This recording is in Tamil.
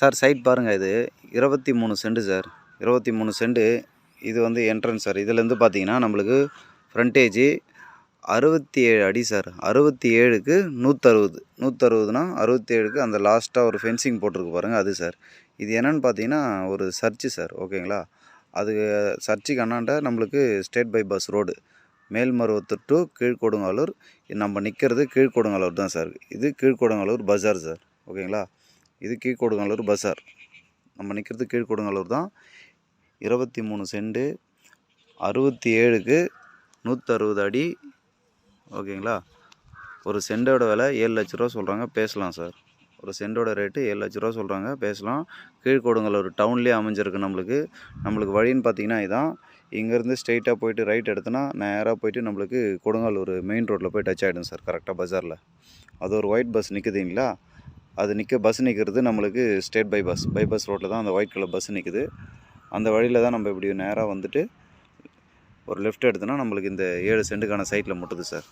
சார் சைட் பாருங்கள் இது. இருபத்தி மூணு சென்டு சார். இருபத்தி மூணு சென்டு இது வந்து என்ட்ரன்ஸ் சார். இதுலேருந்து பார்த்தீங்கன்னா நம்மளுக்கு ஃப்ரண்டேஜி அறுபத்தி ஏழு அடி சார். அறுபத்தி ஏழுக்கு நூற்றறுபது நூற்றறுபதுனா அறுபத்தி ஏழுக்கு அந்த லாஸ்ட்டாக ஒரு ஃபென்சிங் போட்டிருக்கு பாருங்கள் அது சார். இது என்னென்னு பார்த்தீங்கன்னா ஒரு சர்ச்சு சார் ஓகேங்களா? அது சர்ச்சுக்கு அண்ணாண்ட நம்மளுக்கு state bypass road Melmaruvathur to Keezhkodungalur. நம்ம நிற்கிறது கீழ்கொடுங்காலூர் தான் சார். இது கீழ்கொடுங்காலூர் பஜார் சார் ஓகேங்களா? இது கீழ்கொடுங்காலூர் பஜார் நம்ம நிற்கிறது கீழ்கொடுங்காலூர் தான். இருபத்தி மூணு செண்டு அறுபத்தி ஏழுக்கு நூற்றறுபது அடி. ஓகேங்களா? ஒரு செண்டோட விலை ஏழு லட்ச ரூபா சொல்கிறாங்க பேசலாம் சார். ஒரு செண்டோட ரேட்டு ஏழு லட்ச ரூபா சொல்கிறாங்க பேசலாம். கீழ்கொடுங்கலூர் டவுன்லேயே அமைஞ்சிருக்கு நம்மளுக்கு. நம்மளுக்கு வழின்னு பார்த்தீங்கன்னா இதான். இங்கேருந்து ஸ்ட்ரெயிட்டாக போயிட்டு ரைட் எடுத்தோன்னா நேராக போயிட்டு நம்மளுக்கு கொடுங்காலூர் மெயின் ரோட்டில் போய் டச் ஆகிடும் சார். கரெக்டாக பஜாரில் அது ஒரு ஒயிட் பஸ் நிற்குதுங்களா அது நிற்க பஸ் நிற்கிறது நம்மளுக்கு ஸ்டேட் பைபாஸ் பைபாஸ் ரோட்டில் தான் அந்த ஒயிட் கலர் பஸ் நிற்குது அந்த வழியில் தான் நம்ம இப்படி நேராக வந்துட்டு ஒரு லெஃப்ட் எடுத்தோன்னா நம்மளுக்கு இந்த ஏழு சென்ட்டுக்கான சைட்டில் முட்டுது சார்